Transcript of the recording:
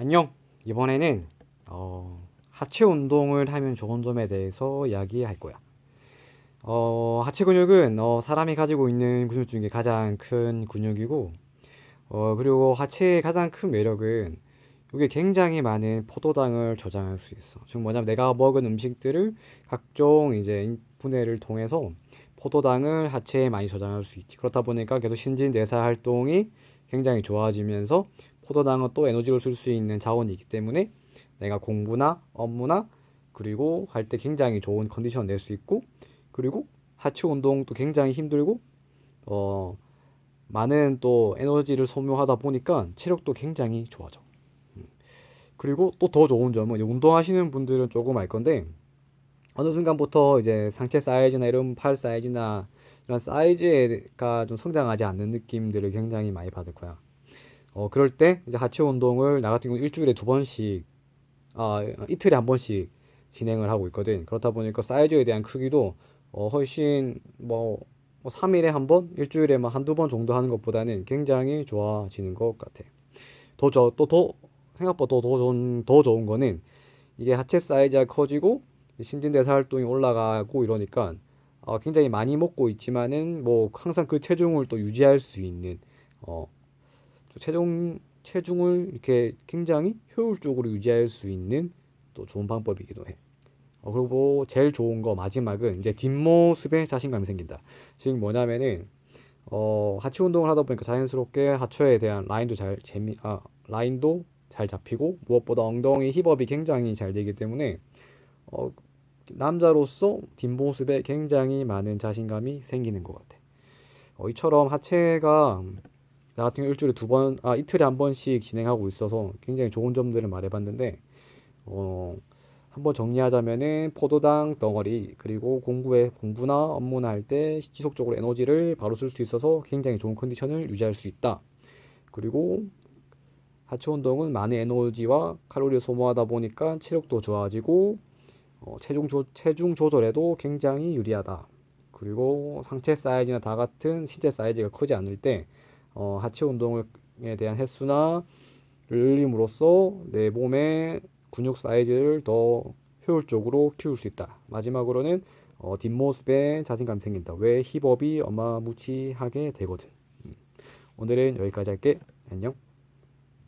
안녕. 이번에는 어, 하체 운동을 하면 좋은 점에 대해서 이야기할 거야. 어, 하체 근육은 어, 사람이 가지고 있는 근육 중에 가장 큰 근육이고, 어, 그리고 하체의 가장 큰 매력은 이게 굉장히 많은 포도당을 저장할 수 있어. 즉 뭐냐면 내가 먹은 음식들을 각종 이제 분해를 통해서 포도당을 하체에 많이 저장할 수 있지. 그렇다 보니까 계속 신진대사 활동이 굉장히 좋아지면서 포도당은 또 에너지로 쓸수 있는 자원이기 때문에 내가 공부나 업무나 그리고 할 때 굉장히 좋은 컨디션 낼 수 있고 그리고 하체 운동도 굉장히 힘들고 어 많은 또 에너지를 소모하다 보니까 체력도 굉장히 좋아져. 그리고 또 더 좋은 점은 운동하시는 분들은 조금 알 건데 어느 순간부터 이제 상체 사이즈나 이런 팔 사이즈나 이런 사이즈가 좀 성장하지 않는 느낌들을 굉장히 많이 받을 거야. 어, 그럴 때 이제 하체 운동을 나 같은 경우 일주일에 두 번씩, 아, 이틀에 한 번씩 진행을 하고 있거든. 그렇다 보니까 사이즈에 대한 크기도 어, 훨씬 뭐, 뭐 3일에 한 번, 일주일에 뭐 한두 번 정도 하는 것보다는 굉장히 좋아지는 것 같아. 더, 저, 또 더, 생각보다 더, 더 좋은, 더 좋은 거는 이게 하체 사이즈가 커지고 신진대사 활동이 올라가고 이러니까 어, 굉장히 많이 먹고 있지만은 뭐 항상 그 체중을 또 유지할 수 있는 어, 또 체중 체중을 이렇게 굉장히 효율적으로 유지할 수 있는 또 좋은 방법이기도 해. 어, 그리고 제일 좋은 거 마지막은 이제 뒷모습에 자신감이 생긴다. 즉 뭐냐면은 어, 하체 운동을 하다 보니까 자연스럽게 하체에 대한 라인도 잘 재미 아 라인도 잘 잡히고 무엇보다 엉덩이 힙업이 굉장히 잘 되기 때문에 어, 남자로서 뒷모습에 굉장히 많은 자신감이 생기는 것 같아. 어, 이처럼 하체가 나 같은 경우 일주일에 두 번, 아, 이틀에 한 번씩 진행하고 있어서 굉장히 좋은 점들을 말해봤는데, 어, 한번 정리하자면은 포도당 덩어리, 그리고 공부에, 공부나 업무나 할 때 지속적으로 에너지를 바로 쓸 수 있어서 굉장히 좋은 컨디션을 유지할 수 있다. 그리고 하체 운동은 많은 에너지와 칼로리를 소모하다 보니까 체력도 좋아지고, 어, 체중 조, 체중 조절에도 굉장히 유리하다. 그리고 상체 사이즈나 다 같은 신체 사이즈가 크지 않을 때 어, 하체 운동에 대한 횟수나 늘림으로써 내 몸의 근육 사이즈를 더 효율적으로 키울 수 있다. 마지막으로는 어, 뒷모습에 자신감이 생긴다. 왜 힙업이 어마무치하게 되거든. 음. 오늘은 여기까지 할게. 안녕.